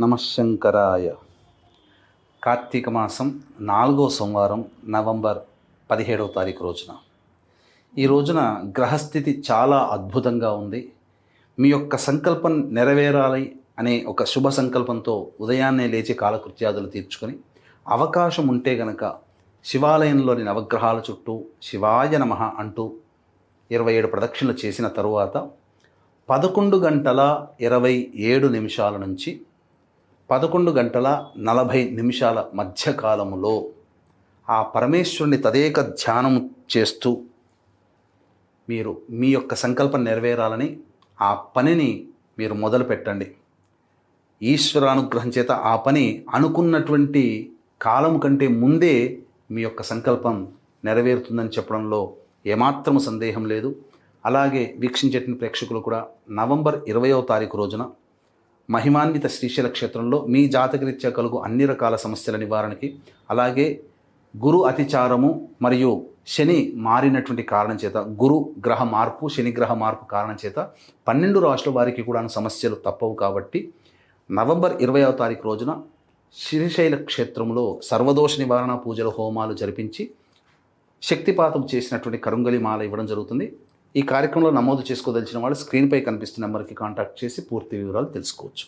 నమశంకరాయ. కార్తీక మాసం నాలుగో సోమవారం నవంబర్ పదిహేడవ తారీఖు రోజున. ఈ రోజున గ్రహస్థితి చాలా అద్భుతంగా ఉంది. మీ యొక్క సంకల్పం నెరవేరాలి అనే ఒక శుభ సంకల్పంతో ఉదయాన్నే లేచి కాలకృత్యాదులు తీర్చుకొని అవకాశం ఉంటే గనక శివాలయంలోని నవగ్రహాల చుట్టూ శివాయ నమః అంటూ ఇరవై ఏడు ప్రదక్షిణలు చేసిన తరువాత పదకొండు గంటల ఇరవై ఏడు నిమిషాల నుంచి పదకొండు గంటల నలభై నిమిషాల మధ్యకాలములో ఆ పరమేశ్వరుని తదేక ధ్యానం చేస్తూ మీరు మీ యొక్క సంకల్పం నెరవేరాలని ఆ పనిని మీరు మొదలు పెట్టండి ఈశ్వరానుగ్రహం చేత ఆ పని అనుకున్నటువంటి కాలం కంటే ముందే మీ యొక్క సంకల్పం నెరవేరుతుందని చెప్పడంలో ఏమాత్రము సందేహం లేదు. అలాగే వీక్షించేటువంటి ప్రేక్షకులు కూడా నవంబర్ ఇరవయో తారీఖు రోజున మహిమాన్విత శ్రీశైల క్షేత్రంలో మీ జాతకరీత్యా కలుగు అన్ని రకాల సమస్యల నివారణకి అలాగే గురు అతిచారము మరియు శని మారినటువంటి కారణం చేత గురు గ్రహ మార్పు శని గ్రహ మార్పు కారణం చేత పన్నెండు రాష్ట్రాల వారికి కూడా సమస్యలు తప్పవు కాబట్టి నవంబర్ ఇరవయవ తారీఖు రోజున శ్రీశైల క్షేత్రంలో సర్వదోష నివారణ పూజల హోమాలు జరిపించి శక్తిపాతం చేసినటువంటి కరుంగలి మాల ఇవ్వడం జరుగుతుంది. ఈ కార్యక్రమంలో నమోదు చేసుకోదలిచిన వాళ్ళు స్క్రీన్పై కనిపిస్తున్న నెంబర్కి కాంటాక్ట్ చేసి పూర్తి వివరాలు తెలుసుకోవచ్చు.